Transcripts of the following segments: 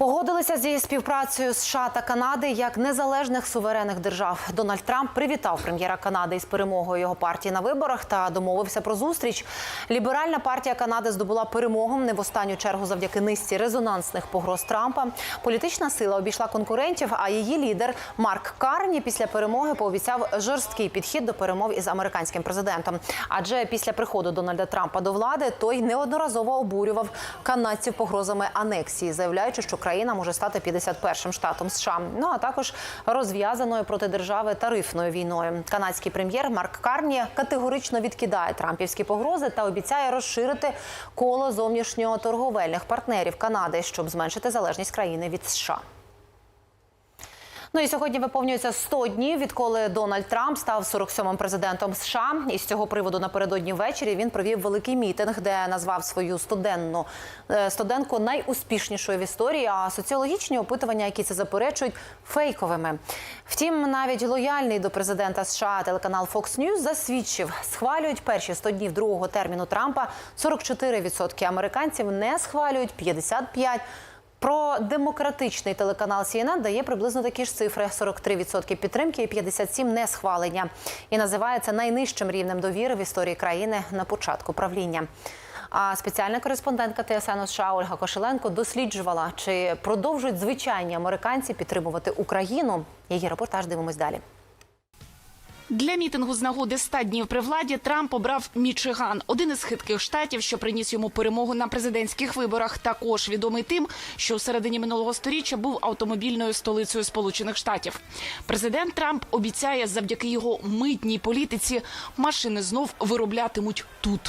Погодилися зі співпрацею США та Канади як незалежних суверенних держав. Дональд Трамп привітав прем'єра Канади із перемогою його партії на виборах та домовився про зустріч. Ліберальна партія Канади здобула перемогу не в останню чергу завдяки низці резонансних погроз Трампа. Політична сила обійшла конкурентів. А її лідер Марк Карні після перемоги пообіцяв жорсткий підхід до перемов із американським президентом. Адже після приходу Дональда Трампа до влади той неодноразово обурював канадців погрозами анексії, заявляючи, що країна може стати 51-м штатом США. Ну а також розв'язаною проти держави тарифною війною. Канадський прем'єр Марк Карні категорично відкидає трампівські погрози та обіцяє розширити коло зовнішньоторговельних партнерів Канади, щоб зменшити залежність країни від США. Ну і сьогодні виповнюється 100 днів, відколи Дональд Трамп став 47-м президентом США. І з цього приводу напередодні ввечері він провів великий мітинг, де назвав свою студенну е, студентку найуспішнішою в історії. А соціологічні опитування, які це заперечують, фейковими. Втім, навіть лояльний до президента США телеканал Fox News засвідчив, схвалюють перші 100 днів другого терміну Трампа. 44% американців не схвалюють 55%. Про демократичний телеканал CNN дає приблизно такі ж цифри: 43% підтримки і 57% несхвалення. І називає це найнижчим рівнем довіри в історії країни на початку правління. А спеціальна кореспондентка ТСН США Ольга Кошеленко досліджувала, чи продовжують звичайні американці підтримувати Україну. Її репортаж дивимось далі. Для мітингу з нагоди 100 днів при владі Трамп обрав Мічиган, один із хитких штатів, що приніс йому перемогу на президентських виборах. Також відомий тим, що у середині минулого сторіччя був автомобільною столицею Сполучених Штатів. Президент Трамп обіцяє, завдяки його митній політиці машини знов вироблятимуть тут.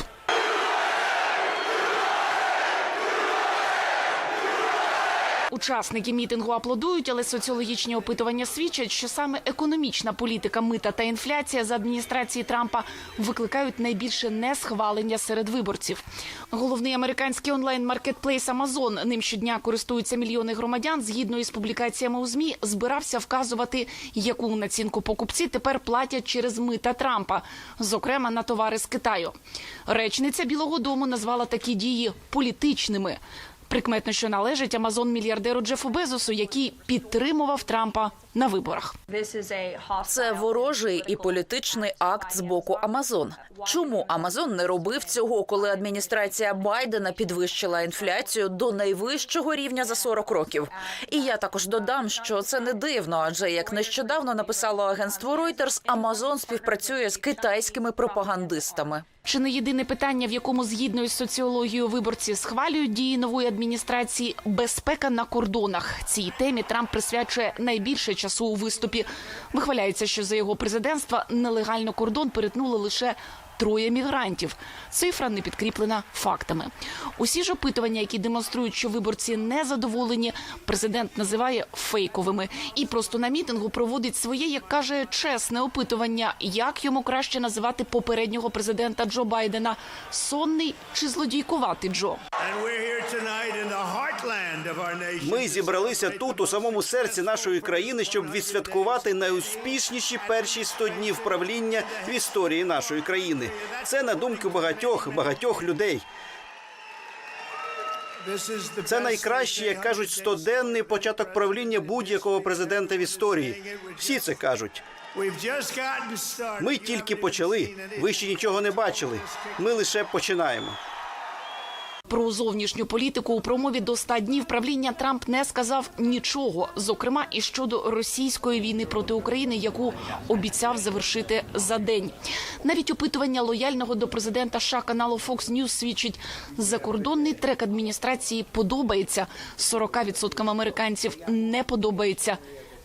Учасники мітингу аплодують, але соціологічні опитування свідчать, що саме економічна політика мита та інфляція за адміністрації Трампа викликають найбільше несхвалення серед виборців. Головний американський онлайн-маркетплейс Amazon, ним щодня користуються мільйони громадян. Згідно із публікаціями у змі, збирався вказувати, яку націнку покупці тепер платять через мита Трампа, зокрема на товари з Китаю. Речниця Білого Дому назвала такі дії політичними. Прикметно, що належить Амазон мільярдеру Джефу Безосу, який підтримував Трампа на виборах. Це ворожий і політичний акт з боку Амазон. Чому Амазон не робив цього, коли адміністрація Байдена підвищила інфляцію до найвищого рівня за 40 років? І я також додам, що це не дивно, адже як нещодавно написало агентство Reuters, Амазон співпрацює з китайськими пропагандистами. Чи не єдине питання, в якому згідно із соціологією виборці схвалюють дії нової адміністрації безпека на кордонах? Цій темі Трамп присвячує найбільше часу у виступі. Вихваляється, що за його президентства нелегально кордон перетнули лише. Троє мігрантів. Цифра не підкріплена фактами. Усі ж опитування, які демонструють, що виборці не задоволені, президент називає фейковими і просто на мітингу проводить своє, як каже, чесне опитування, як йому краще називати попереднього президента Джо Байдена сонний чи злодійкуватий Джо. Ми зібралися тут, у самому серці нашої країни, щоб відсвяткувати найуспішніші перші 100 днів правління в історії нашої країни. Це на думку багатьох багатьох людей. Це найкращий, як кажуть, стоденний початок правління будь-якого президента в історії. Всі це кажуть. Ми тільки почали. Ви ще нічого не бачили. Ми лише починаємо. Про зовнішню політику у промові до 100 днів правління Трамп не сказав нічого, зокрема і щодо російської війни проти України, яку обіцяв завершити за день. Навіть опитування лояльного до президента США каналу Fox News свідчить, закордонний трек адміністрації подобається 40% американців не подобається.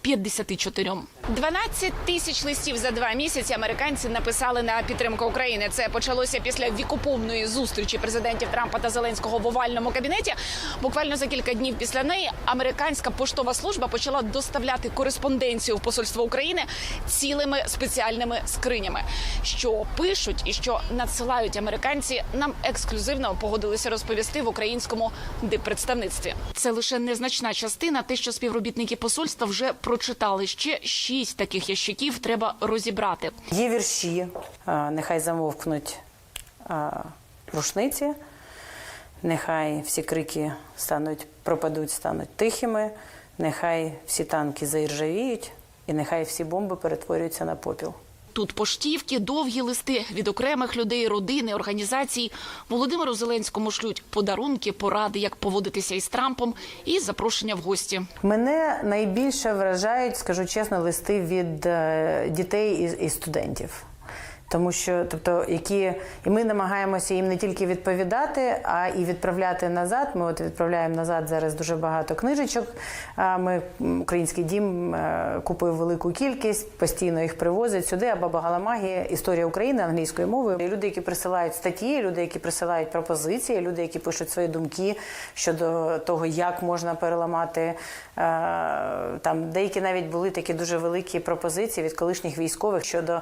54. 12 тисяч листів за два місяці американці написали на підтримку України. Це почалося після вікоповної зустрічі президентів Трампа та Зеленського в овальному кабінеті. Буквально за кілька днів після неї американська поштова служба почала доставляти кореспонденцію в посольство України цілими спеціальними скринями. Що пишуть і що надсилають американці, нам ексклюзивно погодилися розповісти в українському диппредставництві. Це лише незначна частина. Те, що співробітники посольства вже прочитали. Ще шість таких ящиків треба розібрати. Є вірші, нехай замовкнуть рушниці, нехай всі крики стануть пропадуть, стануть тихими, нехай всі танки заіржавіють, і нехай всі бомби перетворюються на попіл. Тут поштівки, довгі листи від окремих людей, родини, організацій. Володимиру Зеленському шлють подарунки, поради, як поводитися із Трампом, і запрошення в гості. Мене найбільше вражають, скажу чесно, листи від е, дітей і, студентів. Тому що, тобто, які і ми намагаємося їм не тільки відповідати, а і відправляти назад. Ми от відправляємо назад зараз дуже багато книжечок. Ми український дім е, купив велику кількість, постійно їх привозять сюди. А баба Галамагія, історія України англійською мовою. І люди, які присилають статті, люди, які присилають пропозиції, люди, які пишуть свої думки щодо того, як можна переламати е, там. Деякі навіть були такі дуже великі пропозиції від колишніх військових щодо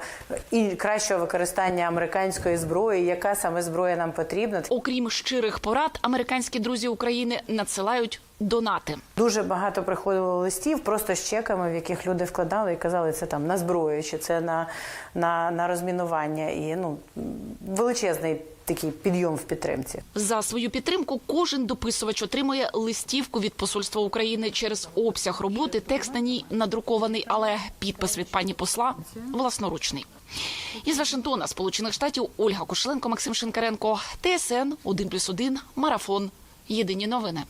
і кращого використання американської зброї, яка саме зброя нам потрібна. Окрім щирих порад, американські друзі України надсилають донати. Дуже багато приходило листів просто з чеками, в яких люди вкладали і казали, це там на зброю, чи це на, на, на розмінування. І ну величезний такий підйом в підтримці. За свою підтримку кожен дописувач отримує листівку від посольства України через обсяг роботи. Текст на ній надрукований, але підпис від пані посла власноручний. Із Вашингтона, Сполучених Штатів, Ольга Кошеленко, Максим Шинкаренко, ТСН 1+,1, Марафон. Єдині новини.